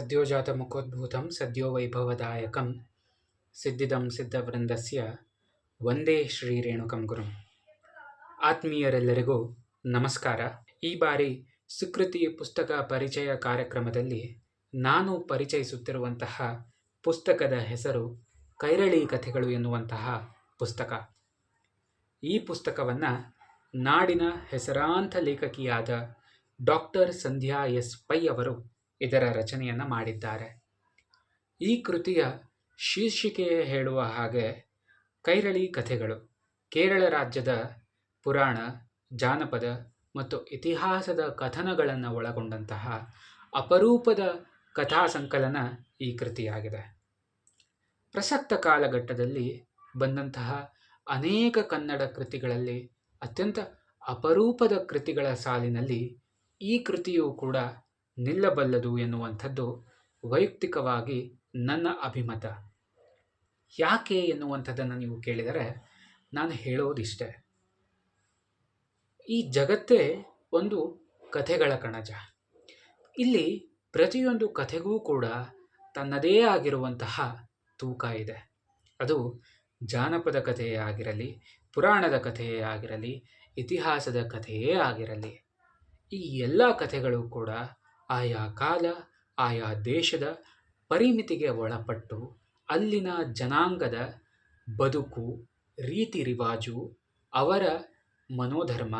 ಸದ್ಯೋಜಾತಮುಖೋದ್ಭೂತಂ ಸದ್ಯೋ ವೈಭವದಾಯಕಂ ಸಿದ್ಧಿದಂ ಸಿದ್ಧವೃಂದಸ್ಯ ವಂದೇ ಶ್ರೀ ರೇಣುಕಂ ಗುರುಂ ಆತ್ಮೀಯರೆಲ್ಲರಿಗೂ ನಮಸ್ಕಾರ। ಈ ಬಾರಿ ಸುಕೃತಿ ಪುಸ್ತಕ ಪರಿಚಯ ಕಾರ್ಯಕ್ರಮದಲ್ಲಿ ನಾನು ಪರಿಚಯಿಸುತ್ತಿರುವಂತಹ ಪುಸ್ತಕದ ಹೆಸರು ಕೈರಳಿ ಕಥೆಗಳು ಎನ್ನುವಂತಹ ಪುಸ್ತಕ. ಈ ಪುಸ್ತಕವನ್ನು ನಾಡಿನ ಹೆಸರಾಂತ ಲೇಖಕಿಯಾದ ಡಾಕ್ಟರ್ ಸಂಧ್ಯಾ ಎಸ್ ಪೈ ಅವರು ಇದರ ರಚನೆಯನ್ನು ಮಾಡಿದ್ದಾರೆ. ಈ ಕೃತಿಯ ಶೀರ್ಷಿಕೆಯೇ ಹೇಳುವ ಹಾಗೆ ಕೈರಳಿ ಕಥೆಗಳು, ಕೇರಳ ರಾಜ್ಯದ ಪುರಾಣ, ಜಾನಪದ ಮತ್ತು ಇತಿಹಾಸದ ಕಥನಗಳನ್ನು ಒಳಗೊಂಡಂತಹ ಅಪರೂಪದ ಕಥಾ ಸಂಕಲನ ಈ ಕೃತಿಯಾಗಿದೆ. ಪ್ರಸಕ್ತ ಕಾಲಘಟ್ಟದಲ್ಲಿ ಬಂದಂತಹ ಅನೇಕ ಕನ್ನಡ ಕೃತಿಗಳಲ್ಲಿ ಅತ್ಯಂತ ಅಪರೂಪದ ಕೃತಿಗಳ ಸಾಲಿನಲ್ಲಿ ಈ ಕೃತಿಯು ಕೂಡ ನಿಲ್ಲಬಲ್ಲದು ಎನ್ನುವಂಥದ್ದು ವೈಯಕ್ತಿಕವಾಗಿ ನನ್ನ ಅಭಿಮತ. ಯಾಕೆ ಎನ್ನುವಂಥದ್ದನ್ನು ನೀವು ಕೇಳಿದರೆ ನಾನು ಹೇಳೋದಿಷ್ಟೆ. ಈ ಜಗತ್ತೇ ಒಂದು ಕಥೆಗಳ ಕಣಜ. ಇಲ್ಲಿ ಪ್ರತಿಯೊಂದು ಕಥೆಗೂ ಕೂಡ ತನ್ನದೇ ಆಗಿರುವಂತಹ ತೂಕ ಇದೆ. ಅದು ಜಾನಪದ ಕಥೆಯೇ ಆಗಿರಲಿ, ಪುರಾಣದ ಕಥೆಯೇ ಆಗಿರಲಿ, ಇತಿಹಾಸದ ಕಥೆಯೇ ಆಗಿರಲಿ, ಈ ಎಲ್ಲ ಕಥೆಗಳು ಕೂಡ ಆಯಾ ಕಾಲ, ಆಯಾ ದೇಶದ ಪರಿಮಿತಿಗೆ ಒಳಪಟ್ಟು ಅಲ್ಲಿನ ಜನಾಂಗದ ಬದುಕು, ರೀತಿ ರಿವಾಜು, ಅವರ ಮನೋಧರ್ಮ,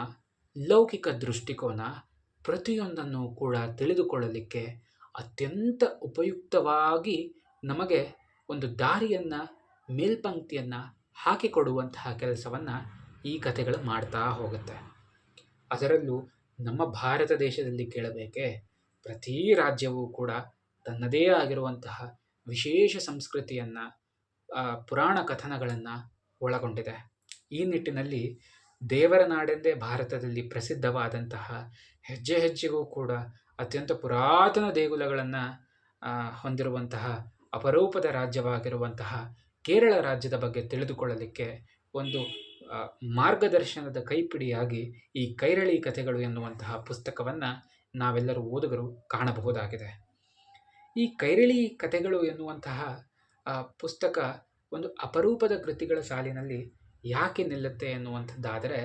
ಲೌಕಿಕ ದೃಷ್ಟಿಕೋನ ಪ್ರತಿಯೊಂದನ್ನು ಕೂಡ ತಿಳಿದುಕೊಳ್ಳಲಿಕ್ಕೆ ಅತ್ಯಂತ ಉಪಯುಕ್ತವಾಗಿ ನಮಗೆ ಒಂದು ದಾರಿಯನ್ನು, ಮೇಲ್ಪಂಕ್ತಿಯನ್ನು ಹಾಕಿಕೊಡುವಂತಹ ಕೆಲಸವನ್ನು ಈ ಕಥೆಗಳು ಮಾಡ್ತಾ ಹೋಗುತ್ತೆ. ಅದರಲ್ಲೂ ನಮ್ಮ ಭಾರತ ದೇಶದಲ್ಲಿ ಕೇಳಬೇಕೆ? ಪ್ರತಿ ರಾಜ್ಯವೂ ಕೂಡ ತನ್ನದೇ ಆಗಿರುವಂತಹ ವಿಶೇಷ ಸಂಸ್ಕೃತಿಯನ್ನು ಪುರಾಣ ಕಥನಗಳನ್ನು ಒಳಗೊಂಡಿದೆ. ಈ ನಿಟ್ಟಿನಲ್ಲಿ ದೇವರ ನಾಡೆಂದೇ ಭಾರತದಲ್ಲಿ ಪ್ರಸಿದ್ಧವಾದಂತಹ ಹೆಜ್ಜೆ ಹೆಜ್ಜೆಗೂ ಕೂಡ ಅತ್ಯಂತ ಪುರಾತನ ದೇಗುಲಗಳನ್ನು ಹೊಂದಿರುವಂತಹ ಅಪರೂಪದ ರಾಜ್ಯವಾಗಿರುವಂತಹ ಕೇರಳ ರಾಜ್ಯದ ಬಗ್ಗೆ ತಿಳಿದುಕೊಳ್ಳಲಿಕ್ಕೆ ಒಂದು ಮಾರ್ಗದರ್ಶನದ ಕೈಪಿಡಿಯಾಗಿ ಈ ಕೈರಳಿ ಕಥೆಗಳು ಎನ್ನುವಂತಹ ಪುಸ್ತಕವನ್ನು ನಾವೆಲ್ಲರೂ ಓದುಗರು ಕಾಣಬಹುದಾಗಿದೆ. ಈ ಕೈರಳಿ ಕಥೆಗಳು ಎನ್ನುವಂತಹ ಪುಸ್ತಕ ಒಂದು ಅಪರೂಪದ ಕೃತಿಗಳ ಸಾಲಿನಲ್ಲಿ ಯಾಕೆ ನಿಲ್ಲುತ್ತೆ ಎನ್ನುವಂಥದ್ದಾದರೆ,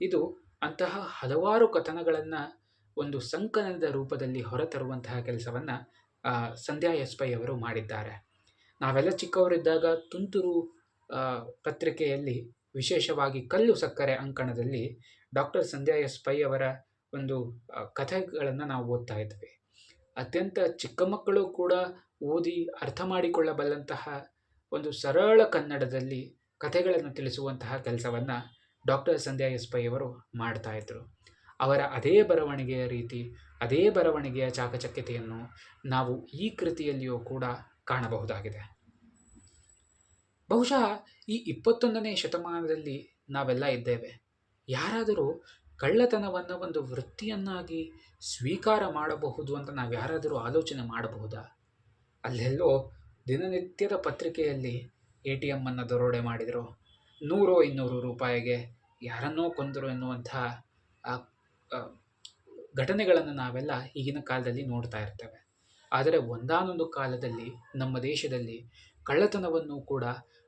ಇದು ಅಂತಹ ಹಲವಾರು ಕಥನಗಳನ್ನು ಒಂದು ಸಂಕಲನದ ರೂಪದಲ್ಲಿ ಹೊರತರುವಂತಹ ಕೆಲಸವನ್ನು ಸಂಧ್ಯಾ ಎಸ್ ಪೈ ಅವರು ಮಾಡಿದ್ದಾರೆ. ನಾವೆಲ್ಲ ಚಿಕ್ಕವರಿದ್ದಾಗ ತುಂತುರು ಪತ್ರಿಕೆಯಲ್ಲಿ ವಿಶೇಷವಾಗಿ ಕಲ್ಲು ಸಕ್ಕರೆ ಅಂಕಣದಲ್ಲಿ ಡಾಕ್ಟರ್ ಸಂಧ್ಯಾ ಎಸ್ ಪೈ ಅವರ ಒಂದು ಕಥೆಗಳನ್ನು ನಾವು ಓದ್ತಾ ಇದ್ವಿ ಅತ್ಯಂತ ಚಿಕ್ಕ ಮಕ್ಕಳು ಕೂಡ ಓದಿ ಅರ್ಥ ಮಾಡಿಕೊಳ್ಳಬಲ್ಲಂತಹ ಒಂದು ಸರಳ ಕನ್ನಡದಲ್ಲಿ ಕಥೆಗಳನ್ನು ತಿಳಿಸುವಂತಹ ಕೆಲಸವನ್ನು ಡಾಕ್ಟರ್ ಸಂಧ್ಯಾ ಎಸ್ ಪೈ ಅವರು ಮಾಡ್ತಾ ಇದ್ದರು ಅವರ ಅದೇ ಬರವಣಿಗೆಯ ರೀತಿ, ಅದೇ ಬರವಣಿಗೆಯ ಚಾಕಚಕ್ಯತೆಯನ್ನು ನಾವು ಈ ಕೃತಿಯಲ್ಲಿಯೂ ಕೂಡ ಕಾಣಬಹುದಾಗಿದೆ. ಬಹುಶಃ ಈ ಇಪ್ಪತ್ತೊಂದನೇ ಶತಮಾನದಲ್ಲಿ ನಾವೆಲ್ಲ ಇದ್ದೇವೆ. ಯಾರಾದರೂ ಕಳ್ಳತನವನ್ನು ಒಂದು ವೃತ್ತಿಯನ್ನಾಗಿ ಸ್ವೀಕಾರ ಮಾಡಬಹುದು ಅಂತ ನಾವು ಯಾರಾದರೂ ಆಲೋಚನೆ ಮಾಡಬಹುದಾ? ಅಲ್ಲೆಲ್ಲೋ ದಿನನಿತ್ಯದ ಪತ್ರಿಕೆಯಲ್ಲಿ ಎ ಟಿ ಎಮ್ಮನ್ನು ದರೋಡೆ ಮಾಡಿದರು. ನೂರು ಇನ್ನೂರು ರೂಪಾಯಿಗೆ ಯಾರನ್ನೋ ಕೊಂದರು ಎನ್ನುವಂಥ ಘಟನೆಗಳನ್ನು ನಾವೆಲ್ಲ ಈಗಿನ ಕಾಲದಲ್ಲಿ ನೋಡ್ತಾ ಇರ್ತೇವೆ. ಆದರೆ ಒಂದಾನೊಂದು ಕಾಲದಲ್ಲಿ ನಮ್ಮ ದೇಶದಲ್ಲಿ ಕಳ್ಳತನವನ್ನು ಕೂಡ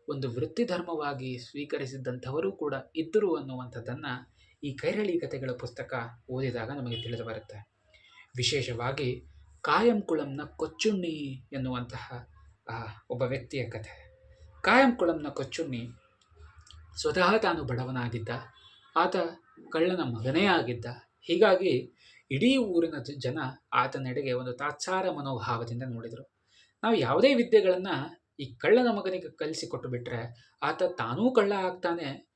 ಒಂದು ವೃತ್ತಿ ಧರ್ಮವಾಗಿ ಸ್ವೀಕರಿಸಿದ್ದಂಥವರು ಕೂಡ ಇದ್ದರು ಅನ್ನುವಂಥದ್ದನ್ನು ಈ ಕೈರಳಿ ಕಥೆಗಳ ಪುಸ್ತಕ ಓದಿದಾಗ ನಮಗೆ ತಿಳಿದು ಬರುತ್ತೆ. ವಿಶೇಷವಾಗಿ ಕಾಯಂಕುಳಂನ ಕೊಚ್ಚುಣ್ಣಿ ಎನ್ನುವಂತಹ ಒಬ್ಬ ವ್ಯಕ್ತಿಯ ಕಥೆ. ಕಾಯಂಕುಳಂನ ಕೊಚ್ಚುಣ್ಣಿ ಸ್ವತಃ ತಾನು ಬಡವನಾಗಿದ್ದ, ಆತ ಕಳ್ಳನ ಮಗನೇ ಆಗಿದ್ದ. ಹೀಗಾಗಿ ಇಡೀ ಊರಿನ ಜನ ಆತನೆಡೆಗೆ ಒಂದು ತಾತ್ಸಾರ ಮನೋಭಾವದಿಂದ ನೋಡಿದರು. ನಾವು ಯಾವುದೇ ವಿದ್ಯೆಗಳನ್ನು ಈ ಕಳ್ಳನ ಮಗನಿಗೆ ಕಲಿಸಿಕೊಟ್ಟು ಬಿಟ್ಟರೆ ಆತ ತಾನೂ ಕಳ್ಳ ಆಗ್ತಾನೆ.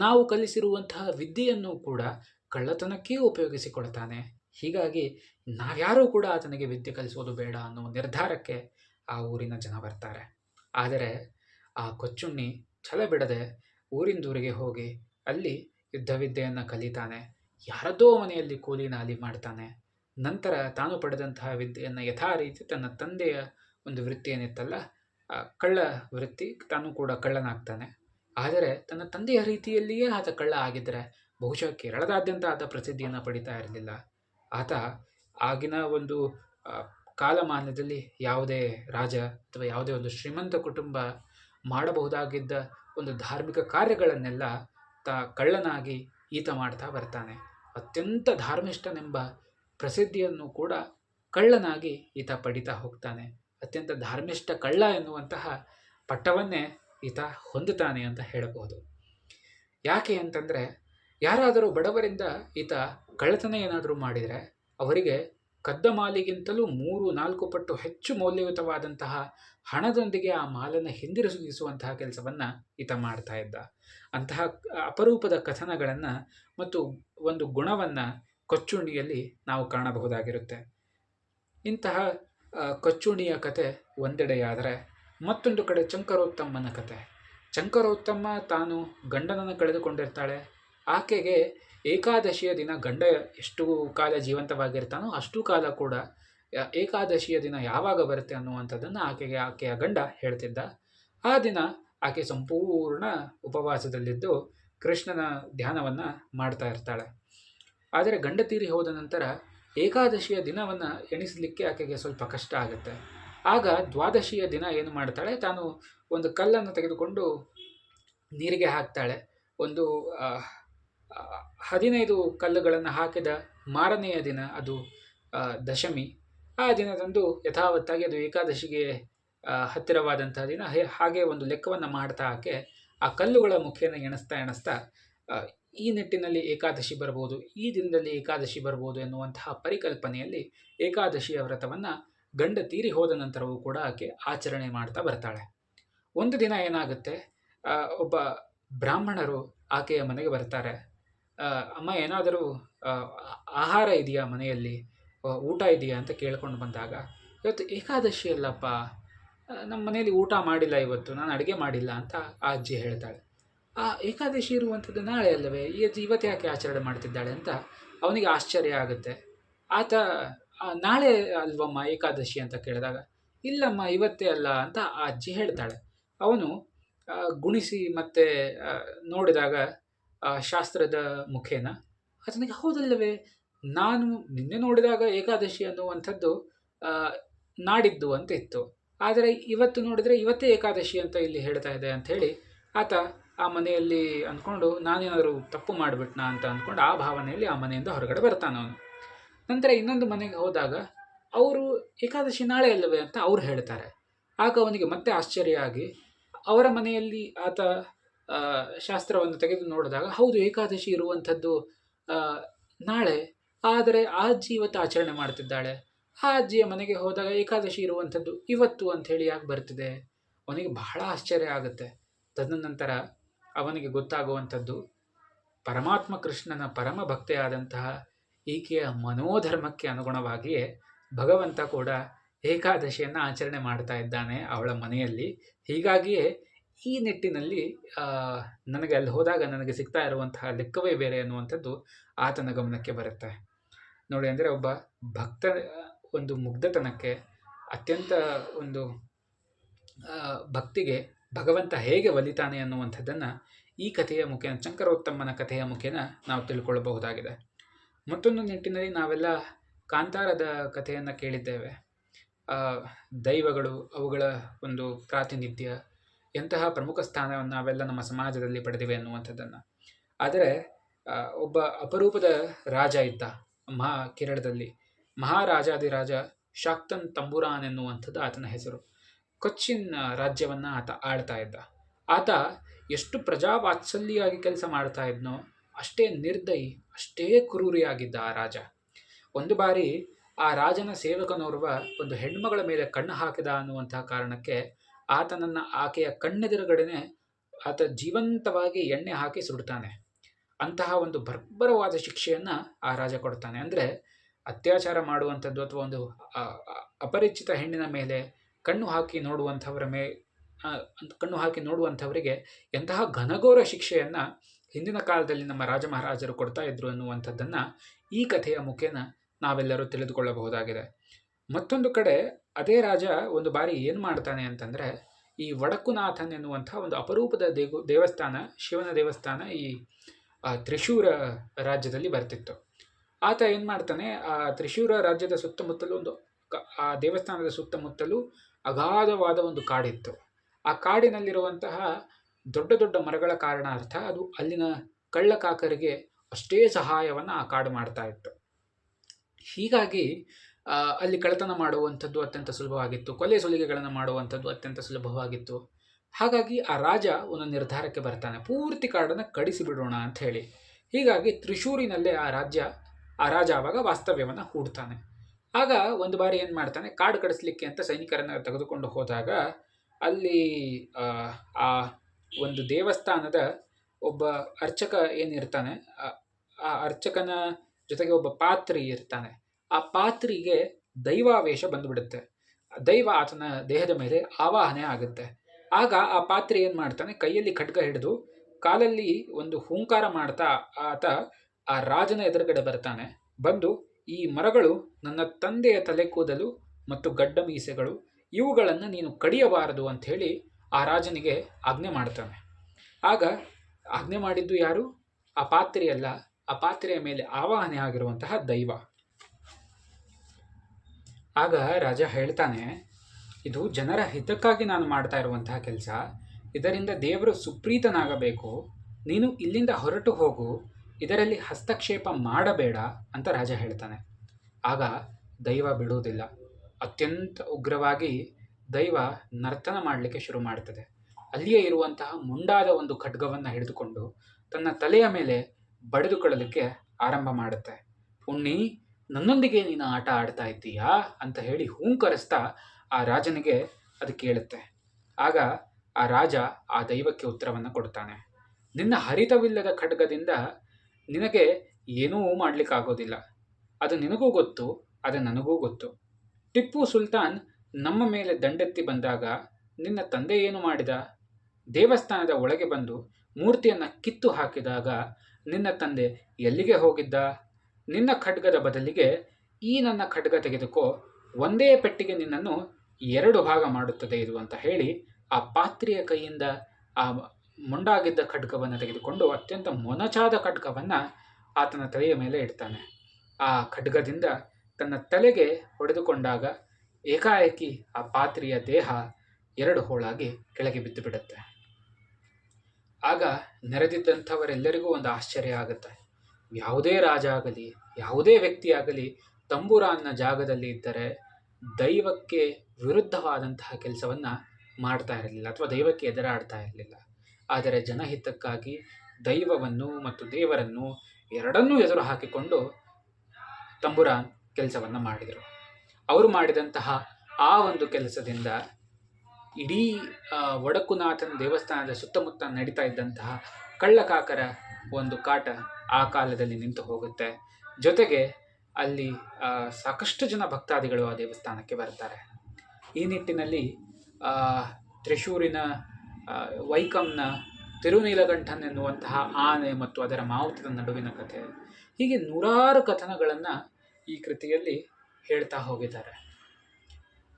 ನಾವು ಕಲಿಸಿರುವಂತಹ ವಿದ್ಯೆಯನ್ನು ಕೂಡ ಕಳ್ಳತನಕ್ಕೆ ಉಪಯೋಗಿಸಿಕೊಳ್ತಾನೆ. ಹೀಗಾಗಿ ನಾವ್ಯಾರೂ ಕೂಡ ಆತನಿಗೆ ವಿದ್ಯೆ ಕಲಿಸೋದು ಬೇಡ ಅನ್ನೋ ನಿರ್ಧಾರಕ್ಕೆ ಆ ಊರಿನ ಜನ ಬರ್ತಾರೆ. ಆದರೆ ಆ ಕೊಚ್ಚುಣ್ಣಿ ಛಲ ಬಿಡದೆ ಊರಿಂದೂರಿಗೆ ಹೋಗಿ ಅಲ್ಲಿ ಯುದ್ಧ ವಿದ್ಯೆಯನ್ನು ಕಲಿತಾನೆ. ಯಾರದ್ದೋ ಮನೆಯಲ್ಲಿ ಕೂಲಿ ನಾಲಿ ಮಾಡ್ತಾನೆ. ನಂತರ ತಾನು ಪಡೆದಂತಹ ವಿದ್ಯೆಯನ್ನು ಯಥಾ ರೀತಿ ತನ್ನ ತಂದೆಯ ಒಂದು ವೃತ್ತಿ ಏನಿತ್ತಲ್ಲ ಕಳ್ಳ ವೃತ್ತಿ ತಾನು ಕೂಡ ಕಳ್ಳನಾಗ್ತಾನೆ. ಆದರೆ ತನ್ನ ತಂದೆಯ ರೀತಿಯಲ್ಲಿಯೇ ಆತ ಕಳ್ಳ ಆಗಿದ್ದರೆ ಬಹುಶಃ ಕೇರಳದಾದ್ಯಂತ ಆತ ಪ್ರಸಿದ್ಧಿಯನ್ನು ಪಡಿತಾ ಇರಲಿಲ್ಲ. ಆತ ಆಗಿನ ಒಂದು ಕಾಲಮಾನದಲ್ಲಿ ಯಾವುದೇ ರಾಜ ಅಥವಾ ಯಾವುದೇ ಒಂದು ಶ್ರೀಮಂತ ಕುಟುಂಬ ಮಾಡಬಹುದಾಗಿದ್ದ ಒಂದು ಧಾರ್ಮಿಕ ಕಾರ್ಯಗಳನ್ನೆಲ್ಲ ತ, ಕಳ್ಳನಾಗಿ ಈತ ಮಾಡ್ತಾ ಬರ್ತಾನೆ. ಅತ್ಯಂತ ಧಾರ್ಮಿಷ್ಠನೆಂಬ ಪ್ರಸಿದ್ಧಿಯನ್ನು ಕೂಡ ಕಳ್ಳನಾಗಿ ಈತ ಪಡಿತಾ ಹೋಗ್ತಾನೆ. ಅತ್ಯಂತ ಧಾರ್ಮಿಷ್ಠ ಕಳ್ಳ ಎನ್ನುವಂತಹ ಪಟ್ಟವನ್ನೇ ಈತ ಹೊಂದುತ್ತಾನೆ ಅಂತ ಹೇಳಬಹುದು. ಯಾಕೆ ಅಂತಂದರೆ, ಯಾರಾದರೂ ಬಡವರಿಂದ ಈತ ಕಳ್ಳತನ ಏನಾದರೂ ಮಾಡಿದರೆ, ಅವರಿಗೆ ಕದ್ದ ಮಾಲಿಗಿಂತಲೂ ಮೂರು, ನಾಲ್ಕು ಪಟ್ಟು ಹೆಚ್ಚು ಮೌಲ್ಯಯುತವಾದಂತಹ ಹಣದೊಂದಿಗೆ ಆ ಮಾಲನ್ನು ಹಿಂದಿರುಗಿಸುವಂತಹ ಕೆಲಸವನ್ನು ಈತ ಮಾಡ್ತಾ ಇದ್ದ. ಅಂತಹ ಅಪರೂಪದ ಕಥನಗಳನ್ನು ಮತ್ತು ಒಂದು ಗುಣವನ್ನು ಕೊಚ್ಚುಣಿಯಲ್ಲಿ ನಾವು ಕಾಣಬಹುದಾಗಿರುತ್ತೆ. ಇಂತಹ ಕೊಚ್ಚುಣಿಯ ಕತೆ ಒಂದೆಡೆಯಾದರೆ ಮತ್ತೊಂದು ಕಡೆ ಚಂಕರೋತ್ತಮ್ಮನ ಕತೆ. ಚಂಕರೋತ್ತಮ್ಮ ತಾನು ಗಂಡನನ್ನು ಕಳೆದುಕೊಂಡಿರ್ತಾಳೆ. ಆಕೆಗೆ ಏಕಾದಶಿಯ ದಿನ ಗಂಡ ಎಷ್ಟು ಕಾಲ ಜೀವಂತವಾಗಿರ್ತಾನೋ ಅಷ್ಟು ಕಾಲ ಕೂಡ ಏಕಾದಶಿಯ ದಿನ ಯಾವಾಗ ಬರುತ್ತೆ ಅನ್ನುವಂಥದ್ದನ್ನು ಆಕೆಗೆ, ಆಕೆಯ ಗಂಡ ಹೇಳ್ತಿದ್ದ. ಆ ದಿನ ಆಕೆ ಸಂಪೂರ್ಣ ಉಪವಾಸದಲ್ಲಿದ್ದು ಕೃಷ್ಣನ ಧ್ಯಾನವನ್ನು ಮಾಡ್ತಾ ಇರ್ತಾಳೆ. ಆದರೆ ಗಂಡ ತೀರಿ ಹೋದ ನಂತರ ಏಕಾದಶಿಯ ದಿನವನ್ನು ಎಣಿಸಲಿಕ್ಕೆ ಆಕೆಗೆ ಸ್ವಲ್ಪ ಕಷ್ಟ ಆಗುತ್ತೆ. ಆಗ ದ್ವಾದಶಿಯ ದಿನ ಏನು ಮಾಡ್ತಾಳೆ? ತಾನು ಒಂದು ಕಲ್ಲನ್ನು ತೆಗೆದುಕೊಂಡು ನೀರಿಗೆ ಹಾಕ್ತಾಳೆ. ಒಂದು ಹದಿನೈದು ಕಲ್ಲುಗಳನ್ನು ಹಾಕಿದ ಮಾರನೆಯ ದಿನ ಅದು ದಶಮಿ. ಆ ದಿನದಂದು ಯಥಾವತ್ತಾಗಿ ಅದು ಏಕಾದಶಿಗೆ ಹತ್ತಿರವಾದಂಥ ದಿನ. ಹಾಗೆ ಒಂದು ಲೆಕ್ಕವನ್ನು ಮಾಡ್ತಾ ಆಕೆ ಆ ಕಲ್ಲುಗಳ ಮುಖೇನ ಎಣಿಸ್ತಾ ಎಣಿಸ್ತಾ ಈ ನಿಟ್ಟಿನಲ್ಲಿ ಏಕಾದಶಿ ಬರ್ಬೋದು, ಈ ದಿನದಲ್ಲಿ ಏಕಾದಶಿ ಬರ್ಬೋದು ಎನ್ನುವಂತಹ ಪರಿಕಲ್ಪನೆಯಲ್ಲಿ ಏಕಾದಶಿಯ ವ್ರತವನ್ನು ಗಂಡ ತೀರಿ ಹೋದ ನಂತರವೂ ಕೂಡ ಆಕೆ ಆಚರಣೆ ಮಾಡ್ತಾ ಬರ್ತಾಳೆ. ಒಂದು ದಿನ ಏನಾಗುತ್ತೆ ಒಬ್ಬ ಬ್ರಾಹ್ಮಣರು ಆಕೆಯ ಮನೆಗೆ ಬರ್ತಾರೆ. ಅಮ್ಮ ಏನಾದರೂ ಆಹಾರ ಇದೆಯಾ ಮನೆಯಲ್ಲಿ? ಊಟ ಇದೆಯಾ? ಅಂತ ಕೇಳ್ಕೊಂಡು ಬಂದಾಗ ಇವತ್ತು ಏಕಾದಶಿ ಅಲ್ಲಪ್ಪ. ನಮ್ಮ ಮನೆಯಲ್ಲಿ ಊಟ ಮಾಡಿಲ್ಲ ಇವತ್ತು ನಾನು ಅಡುಗೆ ಮಾಡಿಲ್ಲ ಅಂತ ಆ ಅಜ್ಜಿ ಹೇಳ್ತಾಳೆ. ಆ ಏಕಾದಶಿ ಇರುವಂಥದ್ದು ನಾಳೆ ಅಲ್ಲವೇ? ಈ ಅಜ್ಜಿ ಇವತ್ತು ಯಾಕೆ ಆಚರಣೆ ಮಾಡ್ತಿದ್ದಾಳೆ? ಅಂತ ಅವನಿಗೆ ಆಶ್ಚರ್ಯ ಆಗುತ್ತೆ. ಆತ "ಆ, ನಾಳೆ ಅಲ್ವಮ್ಮ ಏಕಾದಶಿ ಅಂತ ಕೇಳಿದಾಗ, ಇಲ್ಲಮ್ಮ, ಇವತ್ತೇ ಅಲ್ಲ ಅಂತ ಆ ಅಜ್ಜಿ ಹೇಳ್ತಾಳೆ. ಅವನು ಗುಣಿಸಿ ಮತ್ತೆ ನೋಡಿದಾಗ ಶಾಸ್ತ್ರದ ಮುಖೇನ ಅದನಿಗೆ ಹೌದಲ್ಲವೇ? ನಾನು ನಿನ್ನೆ ನೋಡಿದಾಗ ಏಕಾದಶಿ ಅನ್ನುವಂಥದ್ದು ನಾಡಿದ್ದು ಅಂತ ಇತ್ತು. ಆದರೆ ಇವತ್ತು ನೋಡಿದರೆ ಇವತ್ತೇ ಏಕಾದಶಿ ಅಂತ ಇಲ್ಲಿ ಹೇಳ್ತಾ ಇದೆ ಅಂಥೇಳಿ ಆತ ಆ ಮನೆಯಲ್ಲಿ ಅಂದ್ಕೊಂಡು, ನಾನೇನಾದರೂ ತಪ್ಪು ಮಾಡಿಬಿಟ್ನಾ? ಅಂತ ಅಂದ್ಕೊಂಡು ಆ ಭಾವನೆಯಲ್ಲಿ ಆ ಮನೆಯಿಂದ ಹೊರಗಡೆ ಬರ್ತಾನೆ ಅವನು ನಂತರ ಇನ್ನೊಂದು ಮನೆಗೆ ಹೋದಾಗ ಅವರು ಏಕಾದಶಿ ನಾಳೆ ಅಲ್ಲವೇ ಅಂತ ಅವ್ರು ಹೇಳ್ತಾರೆ. ಆಗ ಅವನಿಗೆ ಮತ್ತೆ ಆಶ್ಚರ್ಯ ಆಗಿ ಅವರ ಮನೆಯಲ್ಲಿ ಆತ ಶಾಸ್ತ್ರವನ್ನು ತೆಗೆದು ನೋಡಿದಾಗ ಹೌದು, ಏಕಾದಶಿ ಇರುವಂಥದ್ದು ನಾಳೆ. ಆದರೆ ಆ ಅಜ್ಜಿ ಇವತ್ತು ಆಚರಣೆ ಮಾಡ್ತಿದ್ದಾಳೆ. ಆ ಅಜ್ಜಿಯ ಮನೆಗೆ ಹೋದಾಗ ಏಕಾದಶಿ ಇರುವಂಥದ್ದು ಇವತ್ತು ಅಂಥೇಳಿ ಯಾಕೆ ಬರ್ತಿದೆ? ಅವನಿಗೆ ಬಹಳ ಆಶ್ಚರ್ಯ ಆಗುತ್ತೆ. ತದನಂತರ ಅವನಿಗೆ ಗೊತ್ತಾಗುವಂಥದ್ದು ಪರಮಾತ್ಮ ಕೃಷ್ಣನ ಪರಮ ಭಕ್ತೆಯಾದಂತಹ ಈಕೆಯ ಮನೋಧರ್ಮಕ್ಕೆ ಅನುಗುಣವಾಗಿಯೇ ಭಗವಂತ ಕೂಡ ಏಕಾದಶಿಯನ್ನು ಆಚರಣೆ ಮಾಡ್ತಾ ಇದ್ದಾನೆ ಅವಳ ಮನೆಯಲ್ಲಿ. ಹೀಗಾಗಿಯೇ ಈ ನಿಟ್ಟಿನಲ್ಲಿ ನನಗೆ ಅಲ್ಲಿ ಹೋದಾಗ ನನಗೆ ಸಿಗ್ತಾ ಇರುವಂತಹ ಲೆಕ್ಕವೇ ಬೇರೆ ಅನ್ನುವಂಥದ್ದು ಆತನ ಗಮನಕ್ಕೆ ಬರುತ್ತೆ. ನೋಡಿ ಅಂದರೆ ಒಬ್ಬ ಭಕ್ತ, ಒಂದು ಮುಗ್ಧತನಕ್ಕೆ ಅತ್ಯಂತ ಒಂದು ಭಕ್ತಿಗೆ ಭಗವಂತ ಹೇಗೆ ಒಲಿತಾನೆ ಅನ್ನುವಂಥದ್ದನ್ನು ಈ ಕಥೆಯ ಮುಖೇನ, ಶಂಕರೋತ್ತಮ್ಮನ ಕಥೆಯ ಮುಖೇನ ನಾವು ತಿಳ್ಕೊಳ್ಳಬಹುದಾಗಿದೆ ಮತ್ತೊಂದು ನಿಟ್ಟಿನಲ್ಲಿ ನಾವೆಲ್ಲ ಕಾಂತಾರದ ಕಥೆಯನ್ನು ಕೇಳಿದ್ದೇವೆ. ದೈವಗಳು, ಅವುಗಳ ಒಂದು ಪ್ರಾತಿನಿಧ್ಯ, ಎಂತಹ ಪ್ರಮುಖ ಸ್ಥಾನವನ್ನು ನಾವೆಲ್ಲ ನಮ್ಮ ಸಮಾಜದಲ್ಲಿ ಪಡೆದಿವೆ ಅನ್ನುವಂಥದ್ದನ್ನು. ಆದರೆ ಒಬ್ಬ ಅಪರೂಪದ ರಾಜ ಇದ್ದ, ಮಹಾ ಕೇರಳದಲ್ಲಿ ಮಹಾರಾಜಾದಿರಾಜ ಶಾಕ್ತನ್ ತಂಬುರಾನ್ ಎನ್ನುವಂಥದ್ದು ಆತನ ಹೆಸರು. ಕೊಚ್ಚಿನ್ ರಾಜ್ಯವನ್ನು ಆತ ಆಳ್ತಾ ಇದ್ದ. ಆತ ಎಷ್ಟು ಪ್ರಜಾವಾತ್ಸಲ್ಯಾಗಿ ಕೆಲಸ ಮಾಡ್ತಾ ಇದ್ನೋ ಅಷ್ಟೇ ನಿರ್ದಯಿ, ಅಷ್ಟೇ ಕ್ರೂರಿಯಾಗಿದ್ದ ಆ ರಾಜ. ಒಂದು ಬಾರಿ ಆ ರಾಜನ ಸೇವಕನೋರ್ವ ಒಂದು ಹೆಣ್ಮಗಳ ಮೇಲೆ ಕಣ್ಣು ಹಾಕಿದ ಅನ್ನುವಂತಹ ಕಾರಣಕ್ಕೆ ಆತನನ್ನು ಆಕೆಯ ಕಣ್ಣೆದುರುಗಡೆನೆ ಆತ ಜೀವಂತವಾಗಿ ಎಣ್ಣೆ ಹಾಕಿ ಸುಡ್ತಾನೆ ಅಂತಹ ಒಂದು ಬರ್ಬರವಾದ ಶಿಕ್ಷೆಯನ್ನು ಆ ರಾಜ ಕೊಡ್ತಾನೆ ಅಂದರೆ ಅತ್ಯಾಚಾರ ಮಾಡುವಂಥದ್ದು ಅಥವಾ ಒಂದು ಅಪರಿಚಿತ ಹೆಣ್ಣಿನ ಮೇಲೆ ಕಣ್ಣು ಹಾಕಿ ನೋಡುವಂಥವರ ಮೇ ಕಣ್ಣು ಹಾಕಿ ನೋಡುವಂಥವರಿಗೆ ಎಂತಹ ಘನಘೋರ ಶಿಕ್ಷೆಯನ್ನು ಹಿಂದಿನ ಕಾಲದಲ್ಲಿ ನಮ್ಮ ರಾಜ ಮಹಾರಾಜರು ಕೊಡ್ತಾ ಇದ್ರು ಅನ್ನುವಂಥದ್ದನ್ನು ಈ ಕಥೆಯ ಮುಖೇನ ನಾವೆಲ್ಲರೂ ತಿಳಿದುಕೊಳ್ಳಬಹುದಾಗಿದೆ. ಮತ್ತೊಂದು ಕಡೆ ಅದೇ ರಾಜ ಒಂದು ಬಾರಿ ಏನು ಮಾಡ್ತಾನೆ ಅಂತಂದರೆ ಈ ವಡಕುನಾಥನ್ ಎನ್ನುವಂಥ ಒಂದು ಅಪರೂಪದ ದೇಗು, ದೇವಸ್ಥಾನ, ಶಿವನ ದೇವಸ್ಥಾನ ಈ ತ್ರಿಶೂರ ರಾಜ್ಯದಲ್ಲಿ ಬರ್ತಿತ್ತು. ಆತ ಏನು ಮಾಡ್ತಾನೆ, ಆ ತ್ರಿಶೂರ ರಾಜ್ಯದ ಸುತ್ತಮುತ್ತಲೂ ಒಂದು ಆ ದೇವಸ್ಥಾನದ ಸುತ್ತಮುತ್ತಲೂ ಅಗಾಧವಾದ ಒಂದು ಕಾಡಿತ್ತು. ಆ ಕಾಡಿನಲ್ಲಿರುವಂತಹ ದೊಡ್ಡ ದೊಡ್ಡ ಮರಗಳ ಕಾರಣಾರ್ಥ ಅದು ಅಲ್ಲಿನ ಕಳ್ಳಕಾಕರಿಗೆ ಅಷ್ಟೇ ಸಹಾಯವನ್ನು ಆ ಕಾಡು ಮಾಡ್ತಾ ಇತ್ತು. ಹೀಗಾಗಿ ಅಲ್ಲಿ ಕಳ್ಳತನ ಮಾಡುವಂಥದ್ದು ಅತ್ಯಂತ ಸುಲಭವಾಗಿತ್ತು. ಕೊಲೆ ಸುಲಿಗೆಗಳನ್ನು ಮಾಡುವಂಥದ್ದು ಅತ್ಯಂತ ಸುಲಭವಾಗಿತ್ತು. ಹಾಗಾಗಿ ಆ ರಾಜ ಒಂದು ನಿರ್ಧಾರಕ್ಕೆ ಬರ್ತಾನೆ. ಪೂರ್ತಿ ಕಾಡನ್ನು ಕಡಿಸಿ ಬಿಡೋಣ ಅಂತ ಹೇಳಿ. ಹೀಗಾಗಿ ತ್ರಿಶೂರಿನಲ್ಲೇ ಆ ರಾಜ್ಯ, ಆ ರಾಜ ಆವಾಗ ವಾಸ್ತವ್ಯವನ್ನು ಹೂಡ್ತಾನೆ. ಆಗ ಒಂದು ಬಾರಿ ಏನು ಮಾಡ್ತಾನೆ, ಕಾಡು ಕಡಿಸ್ಲಿಕ್ಕೆ ಅಂತ ಸೈನಿಕರನ್ನು ತೆಗೆದುಕೊಂಡು ಹೋದಾಗ ಅಲ್ಲಿ ಆ ಒಂದು ದೇವಸ್ಥಾನದ ಒಬ್ಬ ಅರ್ಚಕ ಏನಿರ್ತಾನೆ, ಆ- ಅರ್ಚಕನ ಜೊತೆಗೆ ಒಬ್ಬ ಪಾತ್ರಿ ಇರ್ತಾನೆ. ಆ ಪಾತ್ರಿಗೆ ದೈವಾವೇಶ ಬಂದುಬಿಡುತ್ತೆ. ದೈವ ಆತನ ದೇಹದ ಮೇಲೆ ಆವಾಹನೆ ಆಗುತ್ತೆ. ಆಗ ಆ ಪಾತ್ರಿ ಏನು ಮಾಡ್ತಾನೆ, ಕೈಯಲ್ಲಿ ಖಡ್ಗ ಹಿಡಿದು ಕಾಲಲ್ಲಿ ಒಂದು ಹೂಂಕಾರ ಮಾಡ್ತಾ ಆತ ಆ ರಾಜನ ಎದುರುಗಡೆ ಬರ್ತಾನೆ. ಬಂದು ಈ ಮರಗಳು ನನ್ನ ತಂದೆಯ ತಲೆ ಕೂದಲು ಮತ್ತು ಗಡ್ಡ ಮೀಸೆಗಳು, ಇವುಗಳನ್ನು ನೀನು ಕಡಿಯಬಾರದು ಅಂಥೇಳಿ ಆ ರಾಜನಿಗೆ ಆಜ್ಞೆ ಮಾಡ್ತಾನೆ. ಆಗ ಆಜ್ಞೆ ಮಾಡಿದ್ದು ಯಾರು? ಆ ಪಾತ್ರೆಯಲ್ಲ, ಆ ಪಾತ್ರೆಯ ಮೇಲೆ ಆವಾಹನೆ ಆಗಿರುವಂತಹ ದೈವ. ಆಗ ರಾಜ ಹೇಳ್ತಾನೆ, ಇದು ಜನರ ಹಿತಕ್ಕಾಗಿ ನಾನು ಮಾಡ್ತಾ ಇರುವಂತಹ ಕೆಲಸ. ಇದರಿಂದ ದೇವರು ಸುಪ್ರೀತನಾಗಬೇಕು. ನೀನು ಇಲ್ಲಿಂದ ಹೊರಟು ಹೋಗು. ಇದರಲ್ಲಿ ಹಸ್ತಕ್ಷೇಪ ಮಾಡಬೇಡ ಅಂತ ರಾಜ ಹೇಳ್ತಾನೆ. ಆಗ ದೈವ ಬಿಡುವುದಿಲ್ಲ. ಅತ್ಯಂತ ಉಗ್ರವಾಗಿ ದೈವ ನರ್ತನ ಮಾಡಲಿಕ್ಕೆ ಶುರು ಮಾಡ್ತದೆ. ಅಲ್ಲಿಯೇ ಇರುವಂತಹ ಮುಂಡಾದ ಒಂದು ಖಡ್ಗವನ್ನು ಹಿಡಿದುಕೊಂಡು ತನ್ನ ತಲೆಯ ಮೇಲೆ ಬಡಿದುಕೊಳ್ಳಲಿಕ್ಕೆ ಆರಂಭ ಮಾಡುತ್ತೆ. ಉಣ್ಣಿ ನನ್ನೊಂದಿಗೆ ನೀನು ಆಟ ಆಡ್ತಾ ಇದ್ದೀಯಾ? ಅಂತ ಹೇಳಿ ಹೂಂಕರಿಸ್ತಾ ಆ ರಾಜನಿಗೆ ಅದು ಕೇಳುತ್ತೆ. ಆಗ ಆ ರಾಜ ಆ ದೈವಕ್ಕೆ ಉತ್ತರವನ್ನು ಕೊಡ್ತಾನೆ. ನಿನ್ನ ಹರಿತವಿಲ್ಲದ ಖಡ್ಗದಿಂದ ನಿನಗೆ ಏನೂ ಮಾಡಲಿಕ್ಕಾಗೋದಿಲ್ಲ. ಅದು ನಿನಗೂ ಗೊತ್ತು, ಅದು ನನಗೂ ಗೊತ್ತು. ಟಿಪ್ಪು ಸುಲ್ತಾನ್ ನಮ್ಮ ಮೇಲೆ ದಂಡೆತ್ತಿ ಬಂದಾಗ ನಿನ್ನ ತಂದೆ ಏನು ಮಾಡಿದ? ದೇವಸ್ಥಾನದ ಒಳಗೆ ಬಂದು ಮೂರ್ತಿಯನ್ನು ಕಿತ್ತು ಹಾಕಿದಾಗ ನಿನ್ನ ತಂದೆ ಎಲ್ಲಿಗೆ ಹೋಗಿದ್ದ? ನಿನ್ನ ಖಡ್ಗದ ಬದಲಿಗೆ ಈ ನನ್ನ ಖಡ್ಗ ತೆಗೆದುಕೋ, ಒಂದೇ ಪೆಟ್ಟಿಗೆ ನಿನ್ನನ್ನು ಎರಡು ಭಾಗ ಮಾಡುತ್ತದೆ ಇದು ಅಂತ ಹೇಳಿ ಆ ಪಾತ್ರೆಯ ಕೈಯಿಂದ ಆ ಮೊಂಡಾಗಿದ್ದ ಖಡ್ಗವನ್ನು ತೆಗೆದುಕೊಂಡು ಅತ್ಯಂತ ಮೊನಚಾದ ಖಡ್ಗವನ್ನು ಆತನ ತಲೆಯ ಮೇಲೆ ಇಡ್ತಾನೆ. ಆ ಖಡ್ಗದಿಂದ ತನ್ನ ತಲೆಗೆ ಹೊಡೆದುಕೊಂಡಾಗ ಏಕಾಏಕಿ ಆ ಪಾತ್ರೆಯ ದೇಹ ಎರಡು ಹೋಳಾಗಿ ಕೆಳಗೆ ಬಿದ್ದು ಬಿಡುತ್ತೆ ಆಗ ನೆರೆದಿದ್ದಂಥವರೆಲ್ಲರಿಗೂ ಒಂದು ಆಶ್ಚರ್ಯ ಆಗುತ್ತೆ. ಯಾವುದೇ ರಾಜ ಆಗಲಿ, ಯಾವುದೇ ವ್ಯಕ್ತಿ ಆಗಲಿ, ತಂಬೂರಾನ್ನ ಜಾಗದಲ್ಲಿ ಇದ್ದರೆ ದೈವಕ್ಕೆ ವಿರುದ್ಧವಾದಂತಹ ಕೆಲಸವನ್ನು ಮಾಡ್ತಾ ಇರಲಿಲ್ಲ ಅಥವಾ ದೈವಕ್ಕೆ ಎದುರಾಡ್ತಾ ಇರಲಿಲ್ಲ. ಆದರೆ ಜನಹಿತಕ್ಕಾಗಿ ದೈವವನ್ನು ಮತ್ತು ದೇವರನ್ನು ಎರಡನ್ನೂ ಎದುರು ಹಾಕಿಕೊಂಡು ತಂಬುರಾನ್ ಕೆಲಸವನ್ನು ಮಾಡಿದರು. ಅವರು ಮಾಡಿದಂತಹ ಆ ಒಂದು ಕೆಲಸದಿಂದ ಇಡೀ ಒಡಕುನಾಥನ ದೇವಸ್ಥಾನದ ಸುತ್ತಮುತ್ತ ನಡೀತಾ ಇದ್ದಂತಹ ಕಳ್ಳಕಾಕರ ಒಂದು ಕಾಟ ಆ ಕಾಲದಲ್ಲಿ ನಿಂತು ಹೋಗುತ್ತೆ. ಜೊತೆಗೆ ಅಲ್ಲಿ ಸಾಕಷ್ಟು ಜನ ಭಕ್ತಾದಿಗಳು ಆ ದೇವಸ್ಥಾನಕ್ಕೆ ಬರ್ತಾರೆ ಈ ನಿಟ್ಟಿನಲ್ಲಿ ತ್ರಿಶೂರಿನ ವೈಕಂನ ತಿರುನೀಲಗಂಠನ್ ಎನ್ನುವಂತಹ ಆನೆ ಮತ್ತು ಅದರ ಮಾವುತದ ನಡುವಿನ ಕಥೆ. ಹೀಗೆ ನೂರಾರು ಕಥನಗಳನ್ನು ಈ ಕೃತಿಯಲ್ಲಿ ಹೇಳ್ತಾ ಹೋಗಿದ್ದಾರೆ.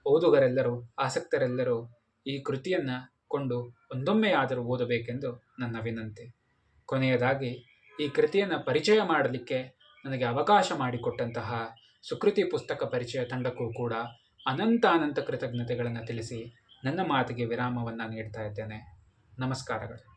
ಓದುಗರೆಲ್ಲರೂ, ಆಸಕ್ತರೆಲ್ಲರೂ ಈ ಕೃತಿಯನ್ನು ಕೊಂಡು ಒಂದೊಮ್ಮೆಯಾದರೂ ಓದಬೇಕೆಂದು ನನ್ನ ವಿನಂತಿ. ಕೊನೆಯದಾಗಿ, ಈ ಕೃತಿಯನ್ನು ಪರಿಚಯ ಮಾಡಲಿಕ್ಕೆ ನನಗೆ ಅವಕಾಶ ಮಾಡಿಕೊಟ್ಟಂತಹ ಸುಕೃತಿ ಪುಸ್ತಕ ಪರಿಚಯ ತಂಡಕ್ಕೂ ಕೂಡ ಅನಂತ ಅನಂತ ಕೃತಜ್ಞತೆಗಳನ್ನು ತಿಳಿಸಿ ನನ್ನ ಮಾತಿಗೆ ವಿರಾಮವನ್ನು ನೀಡ್ತಾ ಇದ್ದೇನೆ. ನಮಸ್ಕಾರಗಳು.